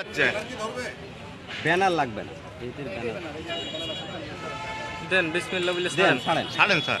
আচ্ছা ব্যানার লাগবে না। দেন বিসমিল্লাহ বলে দেন ছাড়েন ছাড়েন স্যার।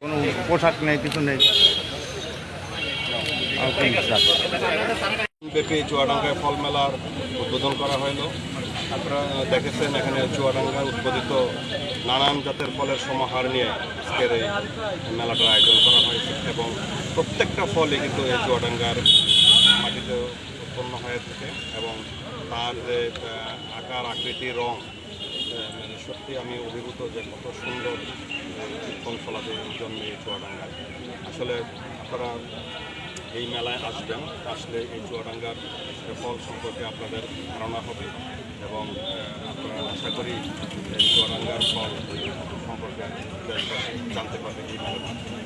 কোনো পোশাক নেই, কিছু নেই। ব্যাপী চুয়াডাঙ্গায় ফল মেলার উদ্বোধন করা হলো আপনারা দেখেছেন এখানে চুয়াডাঙ্গায় উৎপাদিত নানান জাতের ফলের সমাহার নিয়ে আজকের এই মেলাটার আয়োজন করা হয়েছে এবং প্রত্যেকটা ফলই কিন্তু এই চুয়াডাঙ্গার মাটিতে উৎপন্ন হয়ে থাকে এবং তার যে আকার, আকৃতি, রং মানে সত্যি আমি অভিভূত যে কত সুন্দর ফল ফলাতে জন্মে এই চুয়াডাঙ্গায় আসলে আপনারা এই মেলায় আসবেন, আসলে এই চুয়াডাঙ্গার ফল সম্পর্কে আপনাদের ধারণা হবে এবং আপনারা আশা করি এই চুয়াডাঙ্গার ফল সম্পর্কে জানতে পারবে এই মেলার মাধ্যমে।